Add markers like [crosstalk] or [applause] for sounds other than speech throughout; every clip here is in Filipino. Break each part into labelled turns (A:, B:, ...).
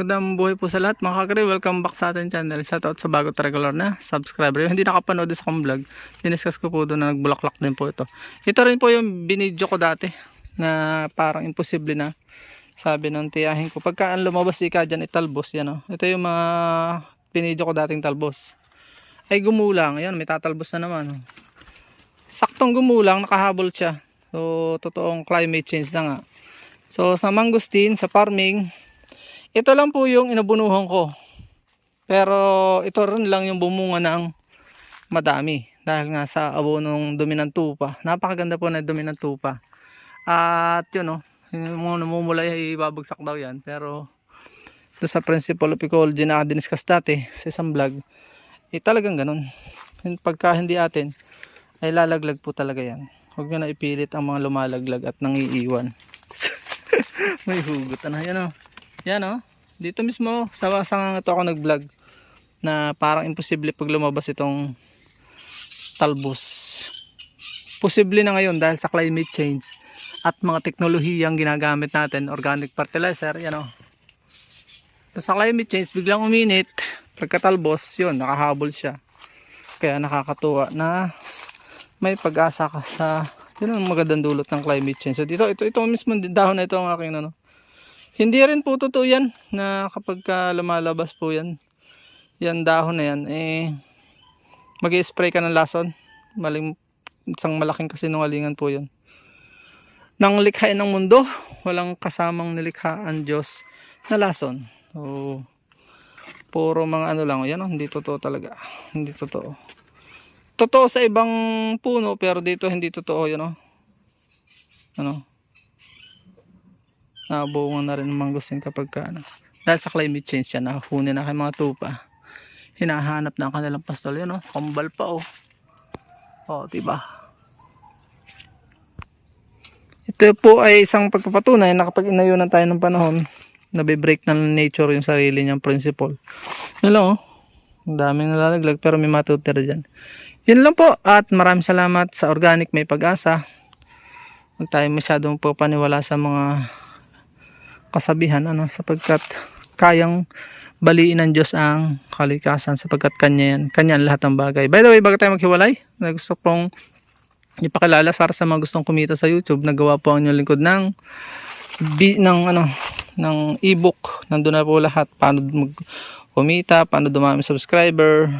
A: Magandang buhay po sa lahat mga kagre. Welcome back sa ating channel. Shoutout sa bago at regular na subscriber. Yung hindi nakapanood sa akong vlog, diniscuss ko po doon na nagbulaklak din po ito. Ito rin po yung binidyo ko dati na parang imposible na. Sabi ng tiyahin ko, pagka ang lumabas si ka dyan, italbos. Yan, oh. Ito yung mga binidyo ko dating talbos. Ay gumulang. Ayan, may tatalbos na naman. oh. Saktong gumulang, nakahabol siya. So, totoong climate change na nga. So, sa mangustin, sa farming, ito lang po yung inabunuhan ko. Pero ito rin lang yung bumunga ng madami. Dahil nga sa abonong dominant tupa. Napakaganda po na dominant tupa. At yun o, yung mga namumulay ay babagsak daw yan. Pero doon sa principle of ecology na diniscuss dati sa isang vlog, eh talagang ganun. Pagka hindi atin, ay lalaglag po talaga yan. Huwag nyo na ipilit ang mga lumalaglag at nangiiwan. [laughs] May hugot na yan o. Yan oh. Dito mismo sa sangang ito ako nag-vlog na parang imposible pag lumabas itong talbos. Posible na ngayon dahil sa climate change at mga teknolohiyang ginagamit natin, organic fertilizer, yan oh. Sa climate change, biglang uminit, pagkatalbos, yun, nakahabol siya. Kaya nakakatuwa na may pag-asa ka sa yun ang magandang dulot ng climate change. So dito, ito, ito mismo dahon na ito ang aking ano, hindi rin po totoo yan na kapag ka lumalabas po yan, yan dahon na yan, eh, mag spray ka ng lason. Maling, isang malaking kasinungalingan po yun. Nang likhain ng mundo, walang kasamang nilikha ang Diyos na lason. So, puro mga ano lang, yan oh, hindi totoo talaga. Hindi totoo. Totoo sa ibang puno, pero dito hindi totoo, yan oh. Ano? Nabungan na rin ng mangustin kapag ka, ano. Dahil sa climate change yan, nahuhuni na kay mga tupa. Hinahanap na ang kanilang pastol. Yan oh, kambal pa oh. Oh, diba? Ito po ay isang pagpapatunay na kapag inayunan tayo ng panahon, nabe-break na ng nature yung sarili niyang principle. Yun lang oh. Ang daming nalalaglag pero may matutira dyan. Yun lang po at maraming salamat sa organic may pag-asa. Huwag tayo masyadong po paniwala sa mga kasabihan ano sapagkat kayang baliin ng Diyos ang kalikasan sapagkat kanya yan kanya ang lahat ng bagay. By the way bago tayo maghiwalay gusto pong ipakilala para sa mga gustong kumita sa YouTube nagawa po ang inyong lingkod ng bi, ng ano ng ebook. Nandun na po lahat. Paano mag kumita paano dumami subscriber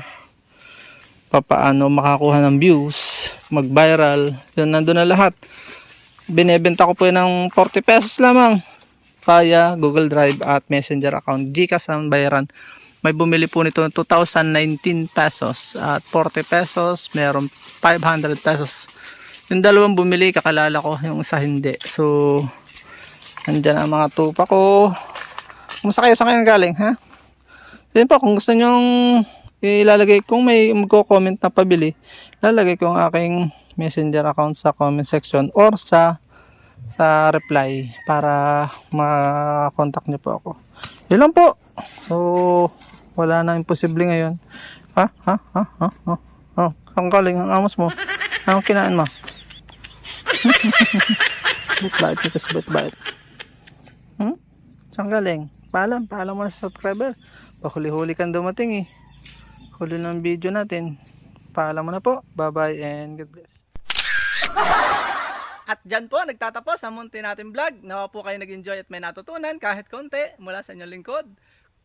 A: paano makakuha ng views mag viral yun nandun na lahat. Binebenta ko po yun ng 40 pesos lamang via Google Drive at Messenger account. Gcash ang bayaran. May bumili po nito ng 2019 pesos at 40 pesos. Meron 500 pesos. Yung dalawang bumili, kakalala ko. Yung isa hindi. So, nandyan ang mga tupa ko. Kumusta kayo sa ngayon galing, ha? Yan po, kung gusto nyong ilalagay, kung may magko-comment na pabili, lalagay ko ang aking messenger account sa comment section or sa sa reply para ma-contact niyo po ako. Yun lang po. So, wala na imposible ngayon. Ha? Ha? Ha? Ha? Ha? Oh, ang galing, ang amos mo. Anong kinain mo? [laughs] Bit bait nito sa bit bait. Hmm? Saan galing? Paalam, paalam mo na sa subscriber. Pahuli-huli kang dumating eh. Huli ng video natin. Paalam mo na po. Bye-bye and God bless. At dyan po, nagtatapos ang munti natin vlog. Nawa po kayo nag-enjoy at may natutunan kahit konti mula sa inyong lingkod.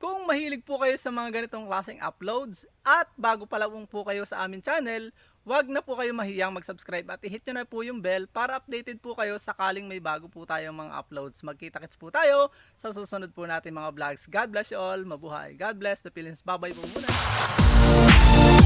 A: Kung mahilig po kayo sa mga ganitong klaseng uploads at bago pa lang po kayo sa aming channel, wag na po kayo mahiyang mag-subscribe at i-hit nyo na po yung bell para updated po kayo sakaling may bago po tayong mga uploads. Magkita-kits po tayo sa susunod po natin mga vlogs. God bless you all. Mabuhay. God bless the Philippines. Bye-bye po muna.